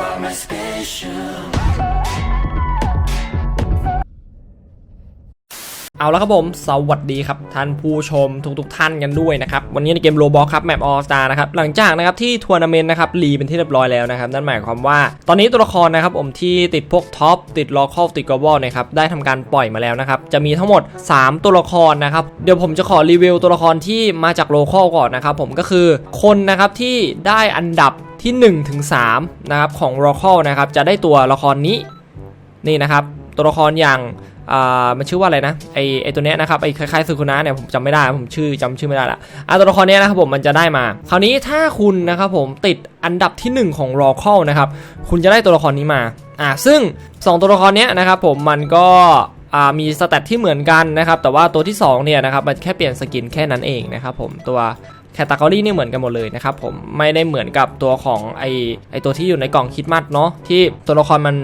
are my special. เอาละครับผม สวัสดีครับท่านผู้ชมทุกๆทท่านกันด้วยนะครับ วันนี้ในเกมโรบอครับแมปออสตานะครับ หลังจากนะครับที่ทัวร์นาเมนต์นะครับรีเป็นที่เรียบร้อยแล้วนะครับ นั่นหมายความว่าตอนนี้ตัวละครนะครับผมที่ติดพวกท็อปติดลอคอลติดกอบอลนะครับได้ทำการปล่อยมาแล้วนะครับ จะมีทั้งหมด 3 ตัวละครนะครับ เดี๋ยวผมจะขอรีวิวตัวละครที่มาจากโลคอลก่อนนะครับผมก็คือคนนะครับที่ได้อันดับที่1ถึง3นะครับของโลคอลนะครับจะได้ตัวละครนี้นี่นะครับตัวละครอย่าง อ่ามันชื่อว่าอะไรนะไอไอตัวเนี้ยนะครับไอคล้ายๆสุคุนะเนี่ยผมจำไม่ได้ผมชื่อจำชื่อไม่ได้ละอะตัวละครเนี้ยนะครับผมมันจะได้มา คราวนี้ถ้าคุณนะครับผมติดอันดับที่ 1 ของรอคอลนะครับคุณจะได้ตัวละครนี้มาอะซึ่ง 2 ตัวละครเนี้ยนะครับผมมันก็อ่ามีสเตตที่เหมือนกันนะครับแต่ว่าตัวที่2เนี่ยนะครับมันแค่เปลี่ยนสกินแค่นั้นเองนะครับผมตัวแคตตากรีนี่เหมือนกันหมดเลยนะครับผมไม่ได้เหมือนกับตัวของไอไอตัวที่อยู่ในกล่องคิดมัดเนาะที่ตัวละครมัน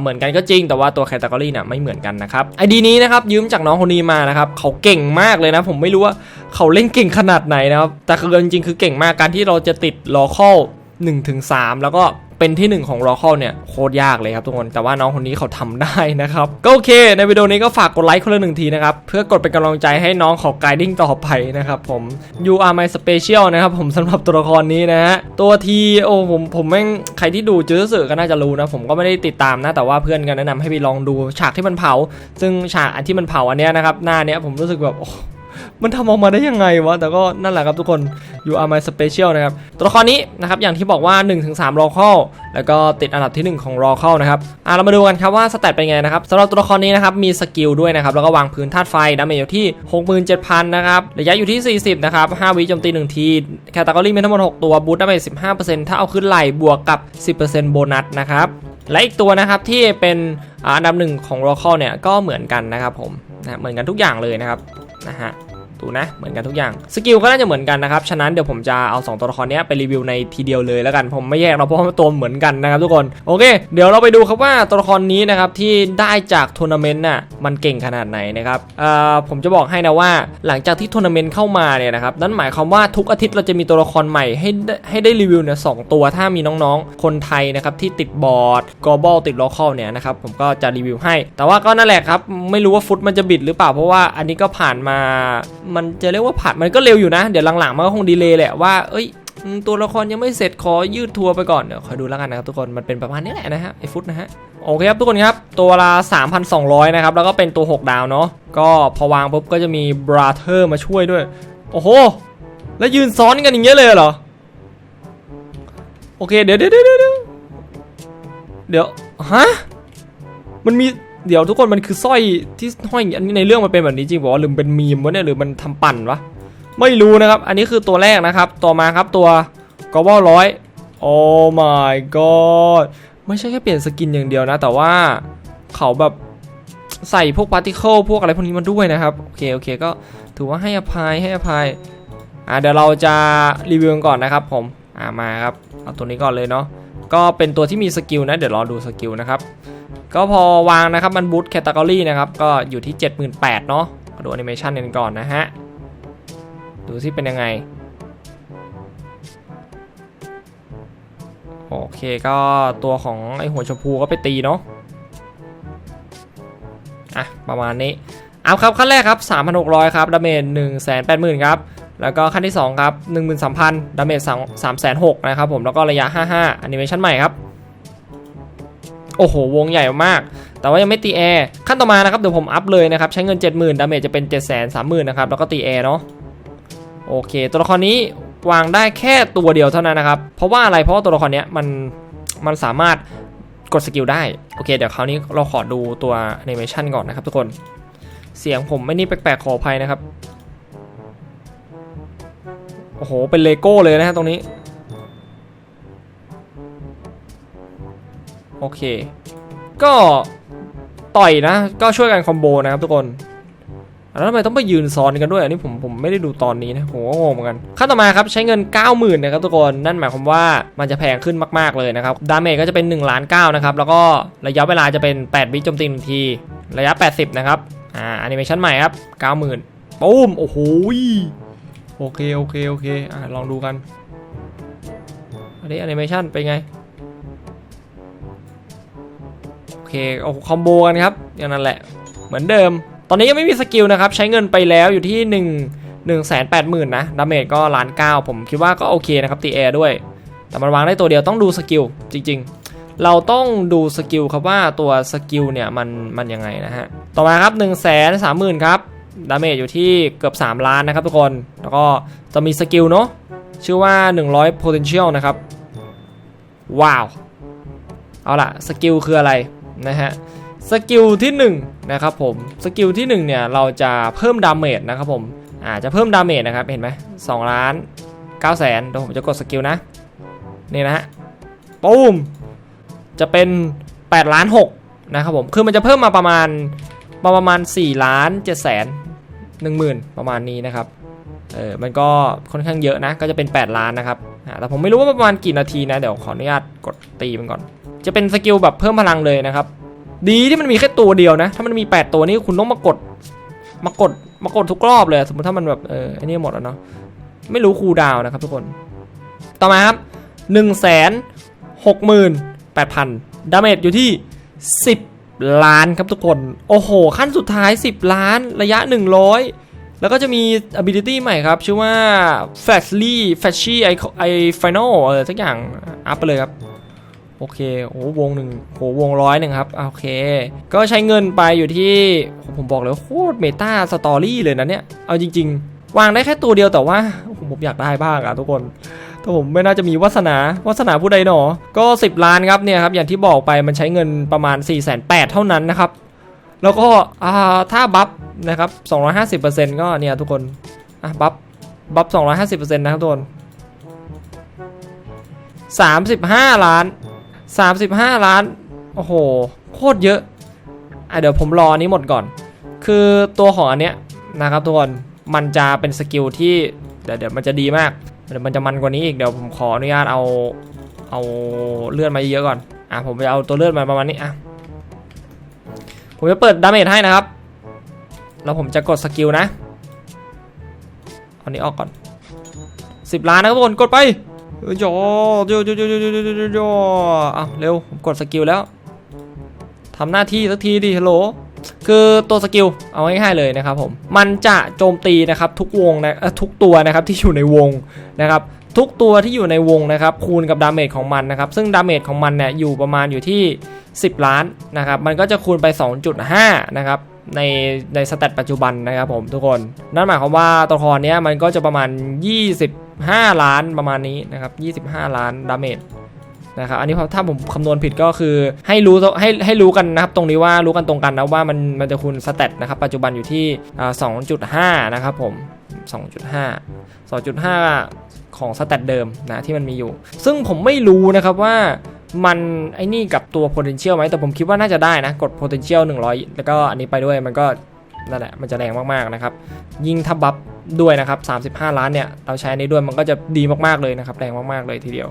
เหมือนกันก็จริงแต่ว่าตัวแคตตากรีเนี่ยไม่เหมือนกันนะครับไอดีนี้นะครับยืมจากน้องคนนี้มานะครับเขาเก่งมากเลยนะ ผมไม่รู้ว่าเขาเล่นเก่งขนาดไหนนะครับแต่คือจริงๆคือเก่งมากการที่เราจะติดลอคอล1ถึง3แล้วก็ เป็นที่ 1 ของ r o c a l เนี่ยโคตรยากเลยครับทุกคนแต่ว่าน้องคนนี้เขาทำได้นะครับก็โอเค ในวิดีโอนี้ก็ฝากกดไลค์คนละหนึ่งทีนะครับเพื่อกดเป็นกำลังใจให้น้องเขาไกดิ้งต่อไปนะครับผม You are my special นะครับผมสำหรับตัวละครนี้นะฮะตัวทีโอ้ผมผมแม่งใครที่ดูจื้อสื่อก็น่าจะรู้นะผมก็ไม่ได้ติดตามนะแต่ว่าเพื่อนกันแนะนำให้ไปลองดูฉากที่มันเผา ซึ่งฉากอันที่มันเผาอันเนี้ยนะครับหน้าเนี้ยผมรู้สึกแบบ มันทำออกมาได้ยังไงวะ แต่ก็นั่นแหละครับทุกคน You are my special นะครับ ตัวละครนี้นะครับ อย่างที่บอกว่า 1-3 local แล้วก็ติดอันดับที่ 1 ของ local นะครับ อะเรามาดูกันครับว่าสแตทเป็นไงนะครับสำหรับตัวละครนี้นะครับ มีสกิลด้วยนะครับ แล้วก็วางพื้นธาตุไฟ ดาเมจอยู่ที่ 67,000 นะครับ ระยะอยู่ที่ 40 นะครับ 5 วิโจมตี 1 ที แคตตากรีมีทั้งหมด 6 ตัว บูทดาเมจ 15%ถ้าเอาขึ้นไหลบวกกับ 10%โบนัสนะครับและอีกตัวนะครับที่เป็นอันดับหนึ่งของ local เนี่ยก็เหมือนกันนะครับผมนะเหมือนกันทุกอย่างเลยนะครับ นะฮะ ดูนะเหมือนกันทุกอย่างสกิลก็น่าจะเหมือนกันนะครับฉะนั้นเดี๋ยวผมจะเอา 2 ตัวละครนี้ไปรีวิวในทีเดียวเลยแล้วกันผมไม่แยกเราเพราะว่าตัวเหมือนกันนะครับทุกคนโอเค เดี๋ยวเราไปดูครับว่าตัวละครนี้นะครับที่ได้จากทัวร์นาเมนต์น่ะมันเก่งขนาดไหนนะครับเอ่อผมจะบอกให้นะว่าหลังจากที่ทัวร์นาเมนต์เข้ามาเนี่ยนะครับนั่นหมายความว่าทุกอาทิตย์เราจะมีตัวละครใหม่ให้ได้ให้ได้รีวิวเนี่ยสองตัวถ้ามีน้องๆ คนไทยนะครับที่ติดบอร์ดกอบอลติดโลคอลเนี่ยนะครับผมก็จะรีวิวให้ แต่ว่าก็นั่นแหละครับไม่รู้ว่าฟุตมันจะบิดหรือเปล่าเพราะว่าอันนี้ก็ผ่านมามันจะเรียกว่าผ่านมันก็เร็วอยู่นะ เดี๋ยวหลังๆมันก็คงดีเลย์แหละว่า เอ้ย ตัวละครยังไม่เสร็จขอยืดทัวร์ไปก่อน เดี๋ยวคอยดูแล้วกันนะครับทุกคน มันเป็นประมาณนี้แหละนะฮะไอฟุตนะฮะ โอเคครับทุกคนครับ ตัวละ 3,200 นะครับ แล้วก็เป็นตัว 6 ดาวเนาะ ก็พอวางปุ๊บก็จะมีบราเธอร์มาช่วยด้วย โอ้โห แล้วยืนซ้อนกันอย่างเงี้ยเลยเหรอ โอเค เดี๋ยวเดี๋ยวเดี๋ยวเดี๋ยวเดี๋ยวฮะ มันมี เดี๋ยวทุกคนมันคือสร้อยที่ห้อยอันนี้ในเรื่องมันเป็นแบบนี้จริงบอกว่าหรือมันเป็นมีมวะเนี่ยหรือมันทำปั่นวะไม่รู้นะครับ อันนี้คือตัวแรกนะครับ ต่อมาครับตัวกอบอลร้อยโอ้ my god ไม่ใช่แค่เปลี่ยนสกินอย่างเดียวนะ แต่ว่าเขาแบบใส่พวกพาร์ติเคิลพวกอะไรพวกนี้มาด้วยนะครับ โอเค โอเค ก็ถือว่าให้อภัยให้อภัยอ่าเดี๋ยวเราจะรีวิวกันก่อนนะครับผมอ่ามาครับ เอาตัวนี้ก่อนเลยเนาะก็เป็นตัวที่มีสกิลนะ เดี๋ยวรอดูสกิลนะครับ ก็พอวางนะครับมันบูตแคตตากรีนะครับ ก็อยู่ที่ 78,000เนาะดูแอนิเมชันกันก่อนนะฮะ ดูสิเป็นยังไง โอเคก็ตัวของไอหัวชมพูก็ไปตีเนาะอะ ประมาณนี้เอาครับ ขั้นแรกครับ 3,600 ครับดาเมจ180,000 ครับ แล้วก็ขั้นที่ 2 ครับ 13,000ดาเมจ3,600นะครับผมแล้วก็ระยะ 55แอนิเมชันใหม่ครับ โอ้โห วงใหญ่มาก แต่ว่ายังไม่ตีแอร์ ขั้นต่อมานะครับ เดี๋ยวผมอัพเลยนะครับ ใช้เงิน 70,000 ดาเมจจะเป็น 730,000นะครับ แล้วก็ตีแอร์เนาะ โอเค ตัวละครนี้วางได้แค่ตัวเดียวเท่านั้นนะครับ เพราะว่าอะไร เพราะว่าตัวละครเนี้ยมัน มันสามารถกดสกิลได้ โอเค เดี๋ยวคราวนี้เราขอดูตัวแอนิเมชันก่อนนะครับทุกคน เสียงผมไม่นี่แปลกๆ ขออภัยนะครับ โอ้โห เป็นเลโก้เลยนะฮะตรงนี้ โอเค ก็ต่อยนะ ก็ช่วยกันคอมโบนะครับทุกคนแล้วทำไมต้องไปยืนซ้อนกันด้วยอันนี้ผมผมไม่ได้ดูตอนนี้นะผมก็งงเหมือนกันขั้นต่อมาครับใช้เงิน 90,000นะครับทุกคนนั่นหมายความว่ามันจะแพงขึ้นมากๆเลยนะครับดาเมจก็จะเป็น1ล้าน9นะครับแล้วก็ระยะเวลาจะเป็น8วิโจมตีหนึ่งทีระยะ 80 นะครับอ่าแอนิเมชันใหม่ครับ 90,000ปุ้มโอ้โหโอเคโอเคโอเคอ่าลองดูกันอันนี้แอนิเมชันเป็นไง เคเอาคอมโบกันครับอย่างนั้นแหละ เหมือนเดิม ตอนนี้ยังไม่มีสกิลนะครับ ใช้เงินไปแล้วอยู่ที่ 1 1 8 0 0 0 0นะดาเมจก็ล้านเก้าผมคิดว่าก็โอเคนะครับตีแอร์ด้วย แต่มันวางได้ตัวเดียวต้องดูสกิลจริง ๆ เราต้องดูสกิลครับว่าตัวสกิลเนี่ยมันมันยังไงนะฮะ ต่อมาครับ 1 3 0 0 0 0 ครับดาเมจอยู่ที่เกือบ 3 ล้านนะครับทุกคน แล้วก็จะมีสกิลเนาะชื่อว่า 100 potential นะครับ ว้าว เอาล่ะ สกิลคืออะไร นะฮะสกิลที่1นะครับผมสกิลที่1เนี่ยเราจะเพิ่มดาเมจนะครับผมอาจจะเพิ่มดาเมจนะครับเห็นไหม2ล้าน9แสนเดี๋ยวผมจะกดสกิลนะนี่นะฮะปุ้มจะเป็น8ล้าน6นะครับผมคือมันจะเพิ่มมาประมาณประมาณ4ล้าน7แสน1หมื่นประมาณนี้นะครับเออมันก็ค่อนข้างเยอะนะก็จะเป็น 8 ล้านนะครับ แต่ผมไม่รู้ว่าประมาณกี่นาทีนะ เดี๋ยวขออนุญาตกดตีมันก่อน จะเป็นสกิลแบบเพิ่มพลังเลยนะครับ ดีที่มันมีแค่ตัวเดียวนะ ถ้ามันมี 8 ตัวนี่คุณต้องมากด มากด มากดทุกรอบเลย สมมติถ้ามันแบบเออไอันนี้หมดแล้วเนาะ ไม่รู้คูดาวน์นะครับทุกคน ต่อมาครับ1นึ่งแสนหกหมื่นแปดพันดาเมจอยู่ที่ 10 ล้านครับทุกคน โอ้โห ขั้นสุดท้าย 10 ล้าน ระยะ 100 แล้วก็จะมี ability ใหม่ครับ ชื่อว่า f a s l y f a s h y i final เออสักอย่าง อัพไปเลยครับ โอเค โอ้วงหนึ่งโหวงร้อยหนึ่งครับ โอเค ก็ใช้เงินไปอยู่ที่ ผมบอกเลยโคตรเมตาสตอรี่เลยนะเนี่ย เอาจริง ๆ วางได้แค่ตัวเดียวแต่ว่า ผมอยากได้บ้างอะทุกคนแต่ผมไม่น่าจะมีวาสนาวาสนาผู้ใดหนอ ก็ 10 ล้านครับเนี่ยครับ อย่างที่บอกไปมันใช้เงินประมาณ 4 8 0 0 0เท่านั้นนะครับ แล้วก็อ่าถ้าบัฟนะครับ 250%ก็เนี่ยทุกคนอะบัฟบัฟ250%นะครับทุกคน35 ล้าน 35 ล้าน โอ้โห โคตรเยอะอะเดี๋ยวผมรอนี้หมดก่อน คือตัวของอันเนี้ยนะครับทุกคน มันจะเป็นสกิลที่เดี๋ยวเดี๋ยวมันจะดีมาก เดี๋ยวมันจะมันกว่านี้อีก เดี๋ยวผมขออนุญาตเอา เอาเลือดมาเยอะก่อน อะผมจะเอาตัวเลือดมาประมาณนี้ อะ ผมจะเปิดดาเมจให้นะครับ แล้วผมจะกดสกิลนะอานี้ออกก่อน 10 ล้านนะครับทุกคนกดไปเออโยโยโยโยโยโยโยโยโยเอาเร็วผมกดสกิลแล้วทำหน้าที่สักทีดิฮัลโหลคือตัวสกิลเอาง่ายๆเลยนะครับผมมันจะโจมตีนะครับทุกวงนะเอ่อทุกตัวนะครับที่อยู่ในวงนะครับ ทุกตัวที่อยู่ในวงนะครับคูณกับดาเมจของมันนะครับซึ่งดาเมจของมันเนี่ยอยู่ประมาณอยู่ที่ 10 ล้านนะครับมันก็จะคูณไป 2.5นะครับในในสเตตปัจจุบันนะครับผมทุกคน นั่นหมายความว่าตัวละครเนี้ยมันก็จะประมาณ 25 ล้านประมาณนี้นะครับ25 ล้านดาเมจนะครับอันนี้ถ้าผมคำนวณผิดก็คือให้รู้ให้ให้รู้กันนะครับตรงนี้ว่ารู้กันตรงกันนะว่ามันมันจะคูณสเตตนะครับปัจจุบันอยู่ที่อ่า2.5 นะครับผม 2.5 2.5 ของสเตตเดิมนะที่มันมีอยู่ ซึ่งผมไม่รู้นะครับว่ามันไอ้นี่กับตัว potential ไหมแต่ผมคิดว่าน่าจะได้นะ กด potential 100 แล้วก็อันนี้ไปด้วยมันก็นั่นแหละมันจะแรงมากๆนะครับ ยิ่งถ้าบัฟด้วยนะครับ 35 ล้านเนี่ยเราใช้อันนี้ด้วยมันก็จะดีมากๆเลยนะครับแรงมากๆเลยทีเดียว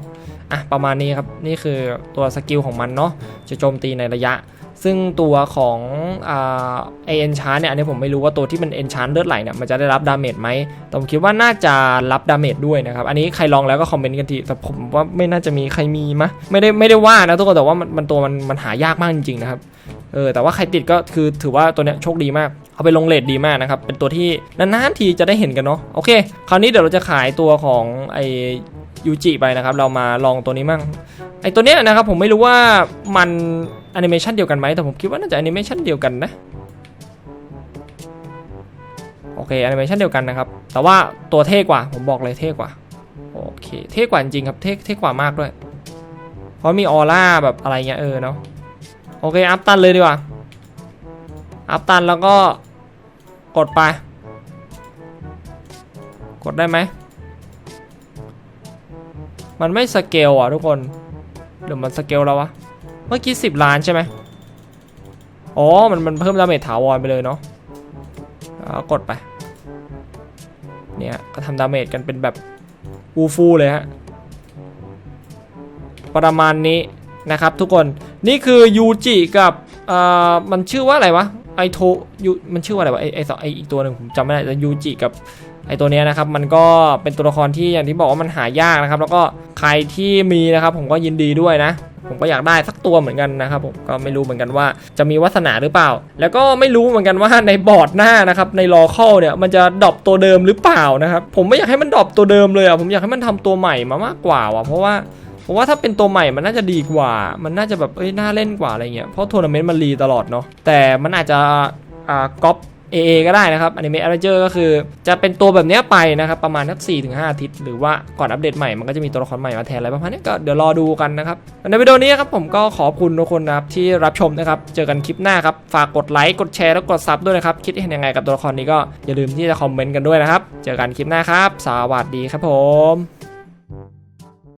อะประมาณนี้ครับนี่คือตัวสกิลของมันเนาะจะโจมตีในระยะ ซึ่งตัวของไอเอ็นชาร์เนี่ยอันนี้ผมไม่รู้ว่าตัวที่มันเอ็นชาร์เลือดไหลเนี่ยมันจะได้รับดาเมจไหมแต่ผมคิดว่าน่าจะรับดาเมจด้วยนะครับอันนี้ใครลองแล้วก็คอมเมนต์กันทีแต่ผมว่าไม่น่าจะมีใครมีมะไม่ได้ไม่ได้ว่านะทุกคนแต่ว่ามันมันตัวมันมันหายากมากจริงๆนะครับเออแต่ว่าใครติดก็คือถือว่าตัวเนี้ยโชคดีมาก เอาไปลงเลทดีมากนะครับ เป็นตัวที่นานๆทีจะได้เห็นกันเนาะโอเค คราวนี้เดี๋ยวเราจะขายตัวของไอยูจิไปนะครับ เรามาลองตัวนี้มั่งไอตัวเนี้ยนะครับผมไม่รู้ว่ามัน แอนิเมชันเดียวกันไหมแต่ผมคิดว่าน่าจะแอนิเมชันเดียวกันนะโอเคแอนิเมชันเดียวกันนะครับ แต่ว่าตัวเท่กว่า ผมบอกเลยเท่กว่า โอเค เท่กว่าจริงครับ เท่เท่กว่ามากด้วย เพราะมีออร่าแบบอะไรเงี้ยเออเนาะ โอเค อัพตันเลยดีกว่า อัพตันแล้วก็กดไป กดได้ไหม มันไม่สเกลอะทุกคนหรือมันสเกลแล้ววะ เมื่อกี้สิบล้านใช่ไหมอ๋อ มันมันเพิ่มดาเมจถาวรไปเลยเนาะแล้วกดไป เนี่ย ก็ทำดาเมจกันเป็นแบบอูฟูเลยฮะ ประมาณนี้นะครับทุกคน นี่คือยูจิกับเอ่อมันชื่อว่าอะไรวะ ไอโทยูมันชื่อว่าอะไรวะ ไอไอสองไออีกตัวหนึ่งผมจำไม่ได้แต่ยูจิกับ ไอตัวนี้นะครับมันก็เป็นตัวละครที่อย่างที่บอกว่ามันหายากนะครับ แล้วก็ใครที่มีนะครับผมก็ยินดีด้วยนะ ผมก็อยากได้สักตัวเหมือนกันนะครับผมก็ไม่รู้เหมือนกันว่าจะมีวาสนาหรือเปล่า แล้วก็ไม่รู้เหมือนกันว่าในบอร์ดหน้านะครับในรอเข้าเนี่ยมันจะดรอปตัวเดิมหรือเปล่านะครับผมไม่อยากให้มันดรอปตัวเดิมเลยอะผมอยากให้มันทำตัวใหม่มามากกว่าว่ะเพราะว่าผมว่าถ้าเป็นตัวใหม่มันน่าจะดีกว่า มันน่าจะแบบเอ้ยน่าเล่นกว่าอะไรเงี้ย เพราะทัวร์นาเมนต์มันรีตลอดเนาะ แต่มันอาจจะอ่าก๊อป AA ก็ได้นะครับอนิเมะ a อ a เจอร์ก็คือจะเป็นตัวแบบนี้ไปนะครับ ประมาณสัก4ถึง5อาทิตย์ หรือว่าก่อนอัปเดตใหม่มันก็จะมีตัวละครใหม่มาแทนอะไรประมาณนี้ก็เดี๋ยวรอดูกันนะครับในวิดีโอนี้ครับผมก็ขอบคุณทุกคนนะครับที่รับชมนะครับเจอกันคลิปหน้าครับฝากกดไลค์กดแชร์แล้วกดซับด้วยนะครับคิดเห็นยังไงกับตัวละครนี้ก็อย่าลืมที่จะคอมเมนต์กันด้วยนะครับเจอกันคลิปหน้าครับ สวัสดีครับผม